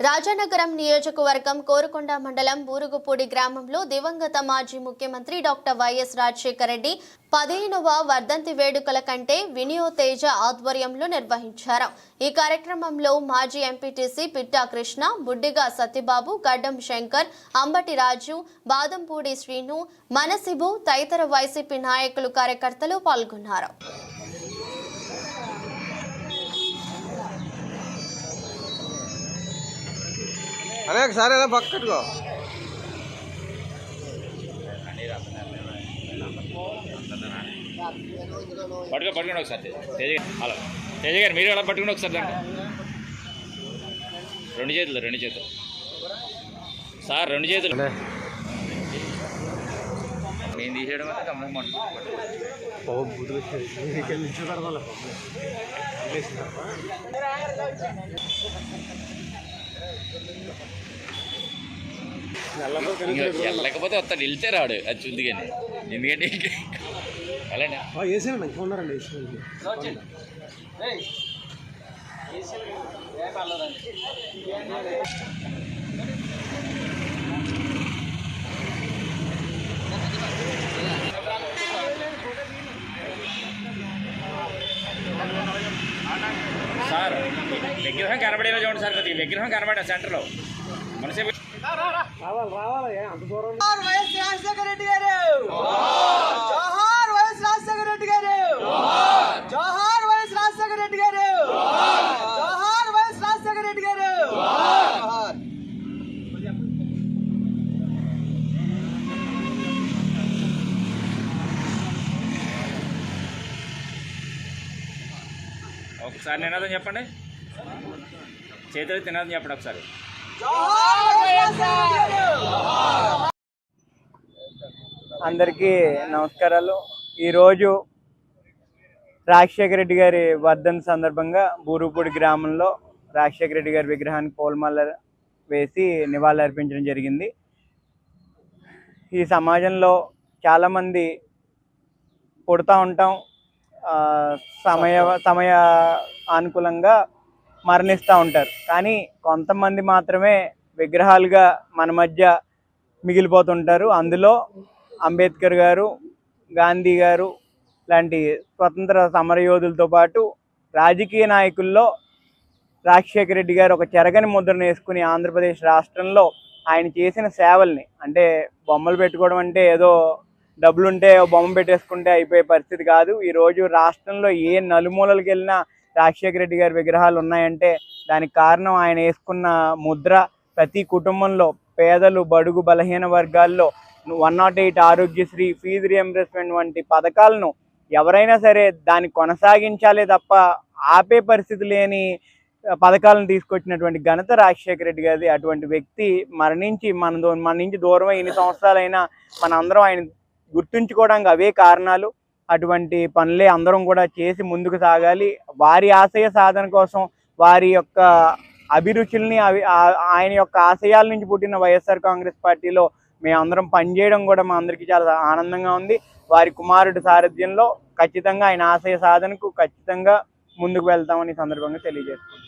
రాజానగరం నియోజకవర్గం కోరుకొండ మండలం బూరుగుపూడి గ్రామంలో దివంగత మాజీ ముఖ్యమంత్రి డాక్టర్ వైఎస్ రాజశేఖర రెడ్డి పదిహేనవ వర్ధంతి వేడుకల కంటే వినియోతేజ ఆధ్వర్యంలో నిర్వహించారు. ఈ కార్యక్రమంలో మాజీ ఎంపీటీసీ పిట్టా కృష్ణ బుడ్డిగా సత్యబాబు గడ్డం శంకర్ అంబటి రాజు బాదంపూడి శ్రీను మనసిబు తదితర వైసీపీ నాయకులు కార్యకర్తలు పాల్గొన్నారు. అరే ఒకసారి ఏదో పక్కట్టుకో పట్టుకో పట్టుకోండి ఒకసారి. తేజ హలో. తేజ గారు మీరు ఎలా పట్టుకుని ఒకసారి దాన్ని. రెండు చేతులు రెండు చేతులు. సార్ రెండు చేతులు. నేను తీసేయడం వల్ల గమ్మనమాట వెళ్ళకపోతే వస్తాడు వెళ్తే రాడు అది చూద్ది కానీ ఎందుకంటే వెళ్ళండి. వేసానండి ఇంకా ఉన్నారండి సార్ విగ్రహం కనబడేలా చూడండి సార్ కొద్దిగా విగ్రహం కనబడ సెంటర్లో. మనసే రావాలి రావాలి అంత దూరం జోహార్ వైఎస్ రాజశేఖర రెడ్డి గారు! జోహార్ వైఎస్ రాజశేఖర రెడ్డి గారు! జోహార్ వైఎస్ రాజశేఖర రెడ్డి గారు! జోహార్ వైఎస్ రాజశేఖర రెడ్డి గారు! ఒకసారి నినాదం చెప్పండి. చేతులు తినాలని చెప్పండి ఒకసారి. అందరికీ నమస్కారాలు. ఈరోజు రాజశేఖర రెడ్డి గారి వర్ధన్ సందర్భంగా బూరుపూడి గ్రామంలో రాజశేఖర రెడ్డి గారి విగ్రహానికి పూలమాల వేసి నివాళులర్పించడం జరిగింది. ఈ సమాజంలో చాలామంది పుడతా ఉంటాం. సమయ సమయ అనుకూలంగా మరణిస్తూ ఉంటారు. కానీ కొంతమంది మాత్రమే విగ్రహాలుగా మన మధ్య మిగిలిపోతుంటారు. అందులో అంబేద్కర్ గారు గాంధీ గారు లాంటి స్వతంత్ర సమరయోధులతో పాటు రాజకీయ నాయకుల్లో రాజశేఖర రెడ్డి గారు ఒక చెరగని ముద్రను వేసుకుని ఆంధ్రప్రదేశ్ రాష్ట్రంలో ఆయన చేసిన సేవల్ని అంటే బొమ్మలు పెట్టుకోవడం అంటే ఏదో డబ్బులుంటే బొమ్మ పెట్టేసుకుంటే అయిపోయే పరిస్థితి కాదు. ఈరోజు రాష్ట్రంలో ఏ నలుమూలలకు వెళ్ళినా రాజశేఖర రెడ్డి గారి విగ్రహాలు ఉన్నాయంటే దానికి కారణం ఆయన వేసుకున్న ముద్ర ప్రతి కుటుంబంలో పేదలు బడుగు బలహీన వర్గాల్లో one nought eight Aarogyasri fee reimbursement వంటి పథకాలను ఎవరైనా సరే దాన్ని కొనసాగించాలే తప్ప ఆపే పరిస్థితి లేని పథకాలను తీసుకొచ్చినటువంటి ఘనత రాజశేఖర రెడ్డి గారి అటువంటి వ్యక్తి మరణించి మన దో- మన నుంచి దూరం ఇన్ని సంవత్సరాలైనా మన అందరం ఆయన గుర్తుంచుకోవడానికి అవే కారణాలు. అటువంటి పనులే అందరం కూడా చేసి ముందుకు సాగాలి. వారి ఆశయ సాధన కోసం వారి యొక్క అభిరుచుల్ని అవి ఆయన యొక్క ఆశయాల నుంచి పుట్టిన వైఎస్ఆర్ కాంగ్రెస్ పార్టీలో మేమందరం పనిచేయడం కూడా మా అందరికీ చాలా ఆనందంగా ఉంది. వారి కుమారుడి సారథ్యంలో ఖచ్చితంగా ఆయన ఆశయ సాధనకు ఖచ్చితంగా ముందుకు వెళ్తామని సందర్భంగా తెలియజేస్తుంది